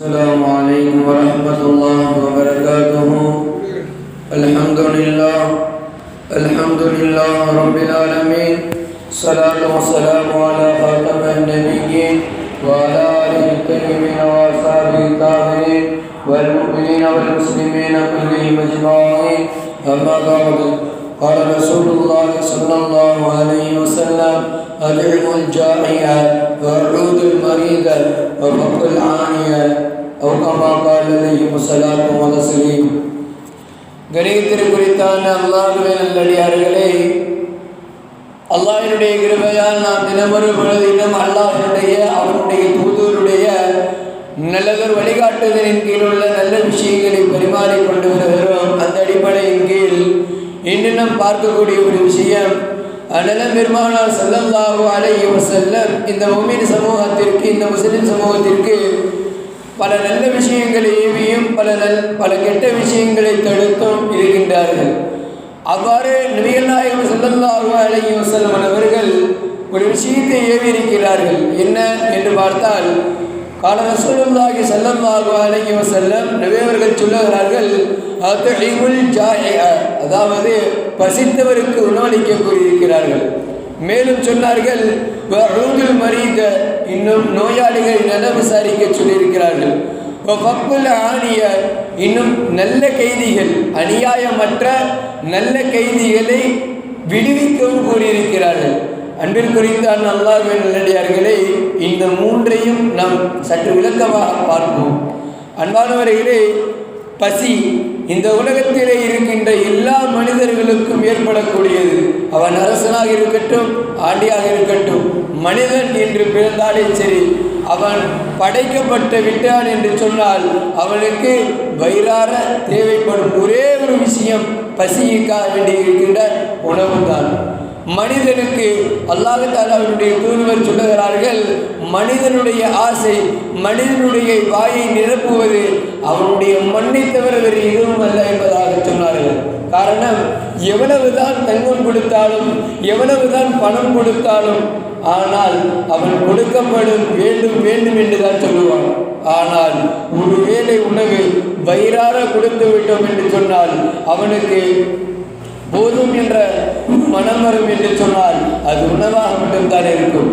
السلام عليكم ورحمة الله وبركاته. الحمد لله الحمد لله رب العالمين صلاة والسلام على خاتم النبيين وعلى آله الطيبين وأصحابه الطاهرين والمؤمنين والمسلمين كلهم أجمعين. أما بعد قال رسول الله صلى الله عليه وسلم أدعم الجائع وأعود المريض وفق العانية أو كما قال عليه الصلاة والتسليم கணியத்திற்குறித்தான அல்லாஹுவின் நல்லடியார்களே அல்லாஹினுடைய கிருபையால் நாம் தினமொரு பொழுதிலும் அல்லாஹினுடைய அவனுடைய தூதருடைய நல்லதொரு வழிகாட்டுதலின் கீழ் உள்ள நல்ல விஷயங்களை பரிமாறிக் கொண்டு வருகிறோம் அந்த அடிப்படையின் கீழ் இன்று நாம் பார்க்கக்கூடிய ஒரு விஷயம் அனலம் பெருமானார் செல்லல்லாஹு அலைஹி வஸல்லம் இந்த முமின் சமூகத்திற்கு இந்த முஸ்லிம் சமூகத்திற்கு பல நல்ல விஷயங்களை ஏவியும் பல நல் பல கெட்ட விஷயங்களை தடுத்தும் இருக்கின்றார்கள். அவ்வாறு நபிகள் நாயகம் செல்லல்லாஹு அலைஹி வஸல்லம் அவர்கள் ஒரு விஷயத்தை ஏவி இருக்கிறார்கள் என்ன என்று பார்த்தால் கால ரசூலுல்லாஹி ஸல்லல்லாஹு அலைஹி வஸல்லம் நபி சொல்லுகிறார்கள் அத்இமுல் அதாவது பசித்தவருக்கு உணவளிக்க கூறியிருக்கிறார்கள் மேலும் சொன்னார்கள் வஊதுல் மரீத இன்னும் நோயாளிகள் நல விசாரிக்க சொல்லியிருக்கிறார்கள். ஃபக்குல் இன்னும் நல்ல கைதிகள் அநியாயமற்ற நல்ல கைதிகளை விடுவிக்கவும் கூறியிருக்கிறார்கள். அன்பிற்குறித்தான் அல்லாஹ்வின் நல்லடியார்களே இந்த மூன்றையும் நாம் சற்று விளக்கமாக பார்ப்போம். அன்பானவர்களே பசி இந்த உலகத்திலே இருக்கின்ற எல்லா மனிதர்களுக்கும் ஏற்படக்கூடியது. அவன் அரசனாக இருக்கட்டும் ஆண்டியாக இருக்கட்டும் மனிதன் என்று பிறந்தாலே சரி அவன் படைக்கப்பட்ட விட்டான் என்று சொன்னால் அவனுக்கு வயிறார தேவைப்படும் ஒரே ஒரு விஷயம் பசிக்காக வேண்டி இருக்கின்ற உணவு தான் மனிதனுக்கு அல்லாஹாலாவுடைய தூதுவர் சொல்லுகிறார்கள் மனிதனுடைய ஆசை மனிதனுடைய வாயை நிரப்புவது அவனுடைய மண்ணை தவிர வேறு எதுவும் அல்ல என்பதாக சொன்னார்கள். காரணம் எவ்வளவுதான் தங்கம் கொடுத்தாலும் எவ்வளவுதான் பணம் கொடுத்தாலும் ஆனால் அவன் கொடுக்கப்படும் வேண்டும் வேண்டும் என்று தான் சொல்லுவான். ஆனால் ஒருவேளை உணவு வயிறார கொடுத்து விட்டோம் என்று சொன்னால் அவனுக்கு போதும் என்ற மனம் வரும் என்று சொன்னால் அது உணவாக மட்டும்தான் இருக்கும்.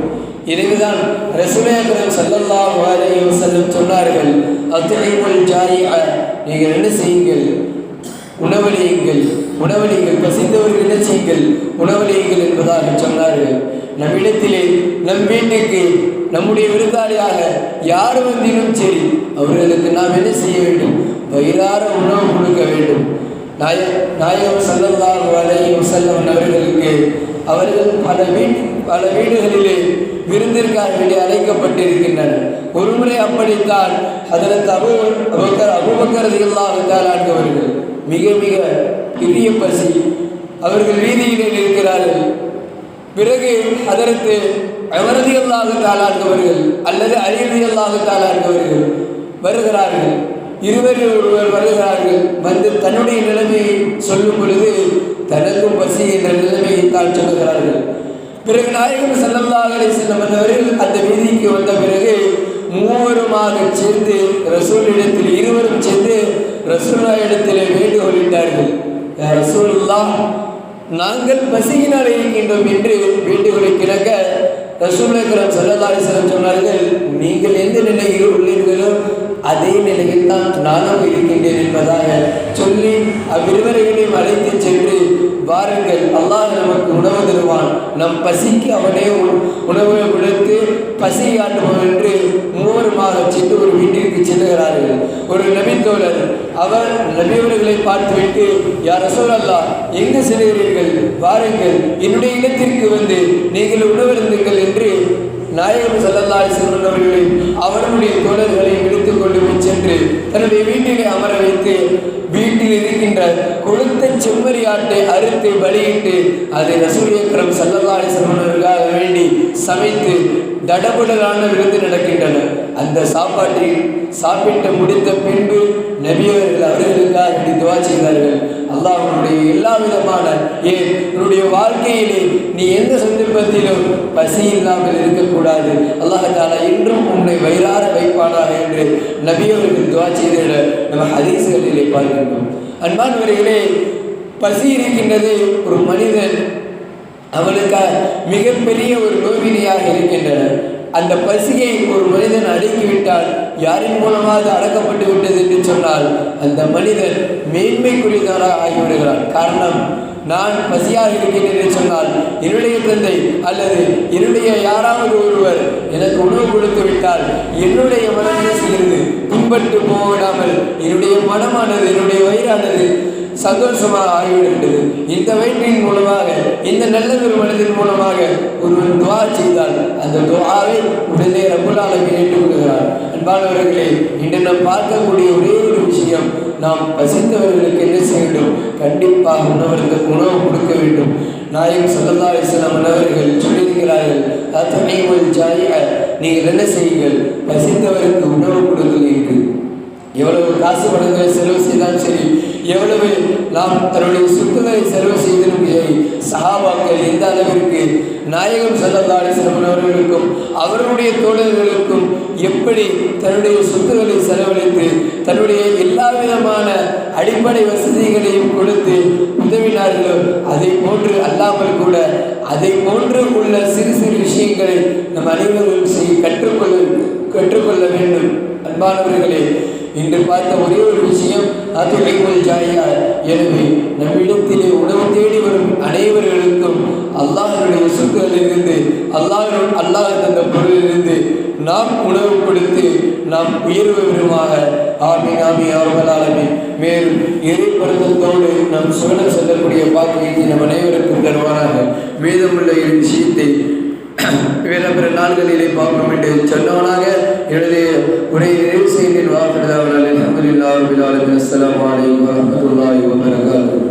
எனவேதான் ரசுலேகரம் செல்லல்லா வாரையும் செல்லும் சொன்னார்கள் அத்துணைமுல் ஜாரியா நீங்கள் என்ன செய்யுங்கள்? உணவளியுங்கள் உணவளியுங்கள் பசித்தவர்கள் என்ன செய்யுங்கள்? உணவளியுங்கள் என்பதாக சொன்னார்கள். நம்மிடத்திலே நம் வீட்டுக்கு நம்முடைய விருந்தாளியாக யார் வந்தினும் சரி அவர்களுக்கு நாம் என்ன செய்ய வேண்டும்? வயிறார உணவு கொடுக்க வேண்டும். நாய நாயகம் சல்லல்லாஹு வலையும் செல்லும் அவர்களுக்கு அவர்கள் பல வீட் பல வீடுகளிலே விருந்திற்காக வேண்டி அழைக்கப்பட்டிருக்கின்றனர். ஒருமுறை அப்படித்தான் அதற்கு அபு அபக்கர் அபுபக்கரதிகளாக ரலியல்லாஹு அவர்கள் மிக மிக பெரிய பசி அவர்கள் வீதியிலே இருக்கிறார்கள் பிறகு அதற்கு அவரதிகளாக தாளாண்டவர்கள் அல்லது அரியதியல்லாக தாளாண்டவர்கள் வருகிறார்கள். இருவரில் ஒருவர் வருகிறார்கள் வந்து தன்னுடைய நிலைமையை சொல்லும் பொழுது தனக்கும் பசி என்ற நிலைமையை தான் சொல்லுகிறார்கள். பிறகு நாயகம் செல்லல்லாஹலை செல்லும் அவர்கள் அந்த வீதிக்கு வந்த பிறகு மூவருமாக சேர்ந்து ரசூல் இடத்தில் இருவரும் சேர்ந்து ரசூல்லா இடத்திலே வேண்டுகோளிட்டார்கள் ரசூல்லா நாங்கள் பசியினால் இருக்கின்றோம் என்று வேண்டுகோளை கிடக்க ரசூலகரம் செல்லதாரிசனம் சொன்னார்கள் நீங்கள் எந்த நிலையில் உள்ளீர்களோ அதே நிலையில் தான் நானும் இருக்கின்றேன் என்பதாக அவ்விருவர்களையும் அழைத்து சென்று வாருங்கள். அல்லாஹ் நமக்கு உணவு தருவான். நம் பசிக்கு அவனே உணவு கொடுத்து பசி காட்டுவோம் என்று மூவருமாக சென்று ஒரு வீட்டிற்கு செல்லுகிறார்கள். ஒரு நபித்தோழர் அவர் நபியவர்களை பார்த்துவிட்டு யார் அல்லா எங்கு செல்கிறீர்கள் வாருங்கள். என்னுடைய இடத்திற்கு வந்து நீங்கள் உணவருந்துங்கள் என்று நாயகம் சல்லல்லாய் செல்வர்களை அவர்களுடைய தோழர்களை எடுத்துக்கொண்டு போய் சென்று தன்னுடைய வீட்டிலே அமர வைத்து வீட்டில் இருக்கின்ற கொளுத்த செம்மறி ஆட்டை அறுத்து பலியிட்டு அதை ரசூலியக்கரம் சல்லல்லாய் செல்வர்களுக்காக வேண்டி சமைத்து தடபுடலான விருந்து நடக்கின்றன அந்த சாப்பாட்டை சாப்பிட்டு முடித்த பின்பு நபியவர்கள் அவர்களுக்காக வேண்டி துவா செய்தார்கள். அல்லாஹனுடைய எல்லா விதமான ஏன்? உன்னுடைய வாழ்க்கையிலே நீ எந்த சந்தர்ப்பத்திலும் பசி இல்லாமல் இருக்கக்கூடாது. அல்லாஹ் தாலா உன்னை வயிறார வைப்பானாக என்று நபியவர்கள் துவா செய்த நம்ம ஹதீஸ்களிலே பார்க்கின்றோம். அன்பானவர்களே பசி இருக்கின்றது ஒரு மனிதன் அவனுக்கு மிகப்பெரிய ஒரு நோவினையாக இருக்கின்றன. அந்த பசியை ஒரு மனிதன் அடக்கிவிட்டால் யாரின் மூலமாக அடக்கப்பட்டு விட்டது என்று சொன்னால் அந்த மனிதன் மேன்மைக்குரியவனாக ஆகிவிடுகிறான். காரணம் நான் பசியாக இருக்கிறேன் என்று சொன்னால் என்னுடைய தந்தை அல்லது என்னுடைய யாராவது ஒருவர் எனக்கு உணவு கொடுத்து விட்டால் என்னுடைய மனம் என்ன செய்கிறது பின்பட்டு போவிடாமல் என்னுடைய மனமானது என்னுடைய வயிறானது சந்தோஷமாக ஆகிவிடுகிறது இந்த வயிற்றின் மூலமாக இந்த நல்லதொரு மனதின் மூலமாக ஒருவன் துவா செய்தால் அந்த துவாவை உடனே ரகுலாலுக்கு ஏற்றுக்கொள்கிறார் அன்பானவர்களே இன்று நாம் பார்க்கக்கூடிய ஒரே ஒரு விஷயம் நாம் பசித்தவர்களுக்கு என்ன செய்ய வேண்டும்? கண்டிப்பாக உணவருக்கு உணவு கொடுக்க வேண்டும். நாயகம் சல்லல்லா அலிஸ்லாம் உணவர்கள் சொல்லியிருக்கிறார்கள் அத்தனைவல் ஜாய நீங்கள் என்ன செய்யுங்கள்? பசித்தவருக்கு உணவு கொடுக்கிறீர்கள். எவ்வளவு காசு பணங்களை செலவு செய்தாலும் சரி. எவ்வளவு நாம் தன்னுடைய சொத்துக்களை செலவு செய்தாலும் சரி சஹாபாக்கள் எந்த அளவிற்கு நாயகம் சல்லல்லாஹு அலைஹி வஸல்லம் அவர்களுடைய தோழர்களுக்கும் எப்படி தன்னுடைய சொத்துக்களை செலவழித்து தன்னுடைய எல்லா விதமான அடிப்படை வசதிகளையும் கொடுத்து உதவினார்களோ அதை போன்று அல்லாமல் கூட அதை போன்று உள்ள சிறு சிறு விஷயங்களை நம் அனைவரும் செய்ய கற்றுக்கொள்ள கற்றுக்கொள்ள வேண்டும். அன்பானவர்களே என்று பார்த்த ஒரே ஒரு விஷயம் அதுலைக்குள் ஜாயா எனவே நம்மிடத்திலே உணவு தேடி வரும் அனைவர்களுக்கும் அல்லாஹனுடைய சொத்துகளிலிருந்து அல்லாஹ் அல்லாஹ் தந்த பொருளிலிருந்து நாம் உணவு கொடுத்து நாம் உயர்வு பெறுமாக. ஆமி ஆமி அவர்களாலுமே மேலும் இறைப்படுத்தத்தோடு நம் சுவனம் செல்லக்கூடிய பாக்கியத்தை நம் அனைவருக்கும் தருவானாக மீதமுள்ள விஷயத்தை வேலபிற நாள்களிலே பார்ப்போம் என்று சொன்னவனாக எனது உரையை நிறைவு செய்கிறேன் வாக்குதாவனால் அஹமதுல்லா அபிலாலுமின் அஸ்லாம் வலைக்கம் வரமத்துல்லாஹி வபரகாத்து